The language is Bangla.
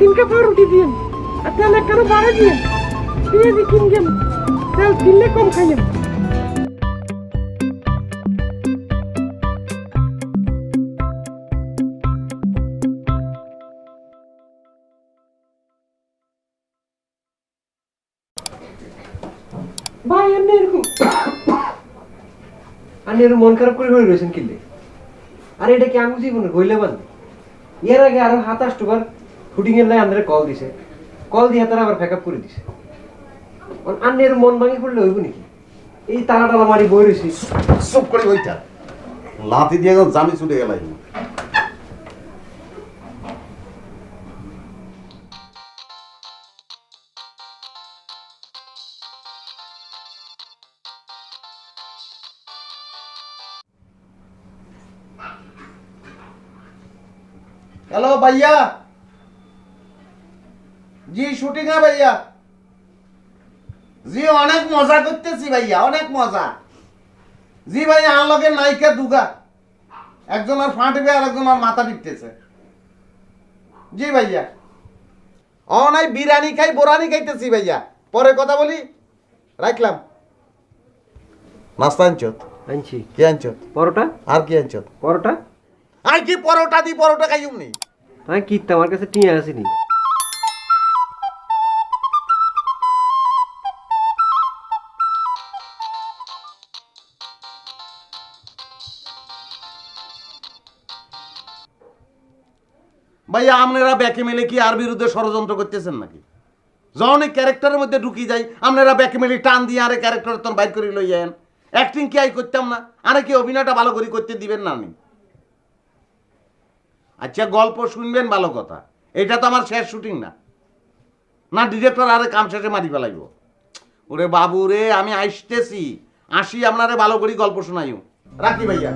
তিনটা পাউরুটি দিন আর তেল এক কারও বাড়া তেল কিনলে কম ভাই এরকম। আপনি এর মন খারাপ করে হয়ে রয়েছেন কিনলে আরে এটা কি আমি জীবনে গইলে বান এর আগে আরও হাত আষ্টবার শুটিং এর লাই আমাদের কল দিছে। কল দিয়ে তারা আবার প্যাক করে দিছে। আন্নের মন ভাঙি পড়লে হইব নাকি? এই তালা টালা মারি বই রয়েছি চুপ করে বইটা লাথি দিয়ে গেল জামি ছুটে গেল হ্যালো ভাইয়া। জি শুটিং এ ভাইয়া। জি অনেক মজা করতেছি ভাইয়া অনেক মজা। জি ভাই আনলকে নায়িকা দুগা। একজন আর ফাঁটবে আর একজন আর মাথা টিপতেছে। জি ভাইয়া। ও নাই বিরিয়ানি খাই বোরানি খাইতেছি ভাইয়া। পরে কথা বলি রাখলাম। নাস্তা আনছত? আনছি। কি আনছত? পরোটা? আর কি আনছত? পরোটা? আর কি পরোটা দি পরোটা খাইম নি। আমি কিনতে আমার কাছে টিয়া আসেনি ভাইয়া আপনারা ব্যাকে মেলে কি আর বিরুদ্ধে ষড়যন্ত্র করতেছেন নাকি? যখন এই ক্যারেক্টারের মধ্যে ঢুকি যাই, আপনারা ব্যাকে মেলে টান দিয়ে আরে ক্যারেক্টার তখন বাইর করে লই যান অ্যাক্টিং কি আই করতাম না? আরে কি অভিনয়টা ভালো করে করতে দিবেন না আমি আচ্ছা গল্প শুনবেন ভালো কথা। এটা তো আমার শেষ শুটিং না। না ডিরেক্টর আরে কাম শেষে মারি ফেলাইব। ওরে বাবু রে, আমি আসতেছি। আসি, আপনারে ভালো করে গল্প শোনাইও। রাখি ভাইয়া।